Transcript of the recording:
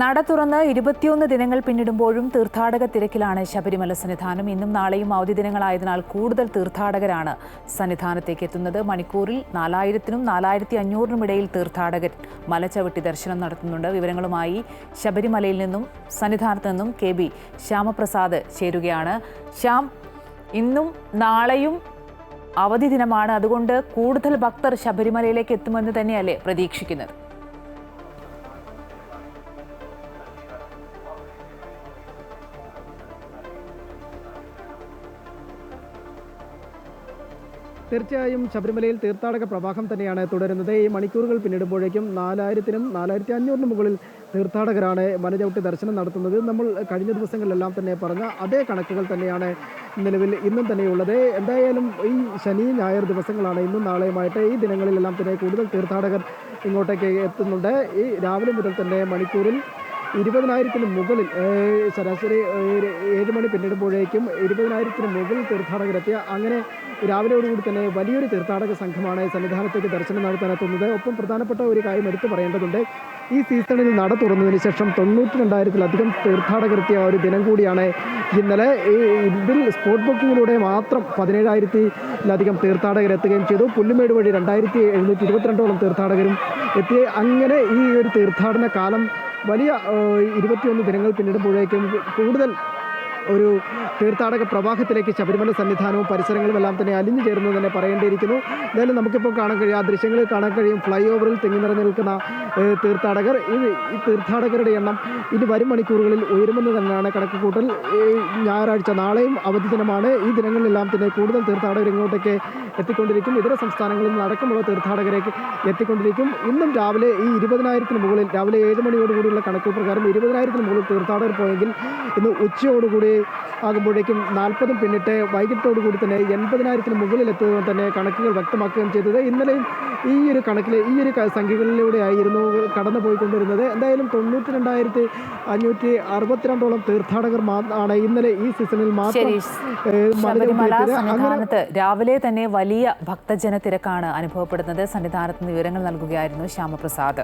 നട തുറന്ന് ഇരുപത്തിയൊന്ന് ദിനങ്ങൾ പിന്നിടുമ്പോഴും തീർത്ഥാടക തിരക്കിലാണ് ശബരിമല സന്നിധാനം. ഇന്നും നാളെയും അവധി ദിനങ്ങളായതിനാൽ കൂടുതൽ തീർത്ഥാടകരാണ് സന്നിധാനത്തേക്ക് എത്തുന്നത്. മണിക്കൂറിൽ നാലായിരത്തിനും നാലായിരത്തി അഞ്ഞൂറിനും ഇടയിൽ തീർത്ഥാടകർ മലച്ചവിട്ടി ദർശനം നടത്തുന്നുണ്ട്. വിവരങ്ങളുമായി ശബരിമലയിൽ നിന്നും സന്നിധാനത്ത് നിന്നും കെ ബി ശ്യാമപ്രസാദ് ചേരുകയാണ്. ശ്യാം ഇന്നും നാളെയും അവധി ദിനമാണ്. അതുകൊണ്ട് കൂടുതൽ ഭക്തർ ശബരിമലയിലേക്ക് എത്തുമെന്ന് തന്നെയല്ലേ പ്രതീക്ഷിക്കുന്നത്? തീർച്ചയായും ശബരിമലയിൽ തീർത്ഥാടക പ്രവാഹം തന്നെയാണ് തുടരുന്നത്. ഈ മണിക്കൂറുകൾ പിന്നിടുമ്പോഴേക്കും നാലായിരത്തിനും നാലായിരത്തി അഞ്ഞൂറിന് മുകളിൽ തീർത്ഥാടകരാണ് മനചവിട്ടി ദർശനം നടത്തുന്നത്. നമ്മൾ കഴിഞ്ഞ ദിവസങ്ങളിലെല്ലാം തന്നെ പറഞ്ഞ അതേ കണക്കുകൾ തന്നെയാണ് നിലവിൽ ഇന്നും തന്നെയുള്ളത് എന്തായാലും ഈ ശനി ഞായർ ദിവസങ്ങളാണ് ഇന്നും നാളെയുമായിട്ട് ഈ ദിനങ്ങളിലെല്ലാം തന്നെ കൂടുതൽ തീർത്ഥാടകർ ഇങ്ങോട്ടേക്ക് എത്തുന്നുണ്ട്. ഈ രാവിലെ മുതൽ തന്നെ മണിക്കൂറിൽ ഇരുപതിനായിരത്തിന് മുകളിൽ ശരാശരി ഏഴ് മണി പിന്നിടുമ്പോഴേക്കും ഇരുപതിനായിരത്തിന് മുകളിൽ തീർത്ഥാടകരെത്തിയ അങ്ങനെ രാവിലെയോടുകൂടി തന്നെ വലിയൊരു തീർത്ഥാടക സംഘമാണ് സന്നിധാനത്തേക്ക് ദർശനം നടത്താനെത്തുന്നത് ഒപ്പം പ്രധാനപ്പെട്ട ഒരു കാര്യം എടുത്തു പറയേണ്ടതുണ്ട്. ഈ സീസണിൽ നട തുറന്നതിന് ശേഷം തൊണ്ണൂറ്റി രണ്ടായിരത്തിലധികം തീർത്ഥാടകരെത്തിയ ഒരു ദിനം കൂടിയാണ് ഇന്നലെ. ഈ ഇതിൽ സ്പോട്ട് ബുക്കിങ്ങിലൂടെ മാത്രം പതിനേഴായിരത്തിലധികം തീർത്ഥാടകരെത്തുകയും ചെയ്തു. പുല്ലുമേട് വഴി രണ്ടായിരത്തി എഴുന്നൂറ്റി ഇരുപത്തിരണ്ടോളം തീർത്ഥാടകരും എത്തി. അങ്ങനെ ഈ ഒരു തീർത്ഥാടന കാലം വലിയ ഇരുപത്തിയൊന്ന് ദിനങ്ങൾ പിന്നിടുമ്പോഴേക്കും കൂടുതൽ ഒരു തീർത്ഥാടക പ്രവാഹത്തിലേക്ക് ശബരിമല സന്നിധാനവും പരിസരങ്ങളും എല്ലാം തന്നെ അലിഞ്ഞു ചേർന്നു തന്നെ പറയേണ്ടിയിരിക്കുന്നു. എന്തായാലും നമുക്കിപ്പോൾ കാണാൻ കഴിയും ആ ദൃശ്യങ്ങളിൽ കാണാൻ കഴിയും. ഫ്ലൈ ഓവറിൽ തിങ്ങി നിറഞ്ഞു നിൽക്കുന്ന തീർത്ഥാടകർ. ഈ തീർത്ഥാടകരുടെ എണ്ണം ഇനി വരും മണിക്കൂറുകളിൽ ഉയരുമെന്ന് തന്നെയാണ് കണക്കുകൂട്ടൽ. കൂട്ടൽ ഞായറാഴ്ച നാളെയും അവധി ദിനമാണ്. ഈ ദിനങ്ങളിലെല്ലാം തന്നെ കൂടുതൽ തീർത്ഥാടകർ ഇങ്ങോട്ടേക്ക് എത്തിക്കൊണ്ടിരിക്കും. ഇതര സംസ്ഥാനങ്ങളിൽ നിന്ന് അടക്കമുള്ള തീർത്ഥാടകരേക്ക് എത്തിക്കൊണ്ടിരിക്കും. ഇന്നും രാവിലെ ഈ ഇരുപതിനായിരത്തിന് മുകളിൽ രാവിലെ ഏഴ് മണിയോടുകൂടിയുള്ള കണക്കുകൾ പ്രകാരം ഇരുപതിനായിരത്തിന് മുകളിൽ തീർത്ഥാടകർ പോയെങ്കിൽ ഇന്ന് ഉച്ചയോടുകൂടി ആകുമ്പോഴേക്കും നാൽപ്പതും പിന്നിട്ട് വൈകിട്ടോടുകൂടി തന്നെ എൺപതിനായിരത്തിന് മുകളിൽ എത്തുമെന്ന് തന്നെ കണക്കുകൾ വ്യക്തമാക്കുകയും ചെയ്തത്. ഇന്നലെയും ഈ ഒരു കണക്കിൽ ഈ ഒരു സംഖ്യകളിലൂടെ ആയിരുന്നു കടന്നു പോയിക്കൊണ്ടിരുന്നത് എന്തായാലും തൊണ്ണൂറ്റി രണ്ടായിരത്തി അഞ്ഞൂറ്റി അറുപത്തിരണ്ടോളം തീർത്ഥാടകർ ആണ് ഇന്നലെ ഈ സീസണിൽ മാത്രം ശബരിമല രാവിലെ തന്നെ വലിയ ഭക്തജന തിരക്കാണ് അനുഭവപ്പെടുന്നത്. സന്നിധാനത്ത് വിവരങ്ങൾ നൽകുകയായിരുന്നു ശ്യാമപ്രസാദ്.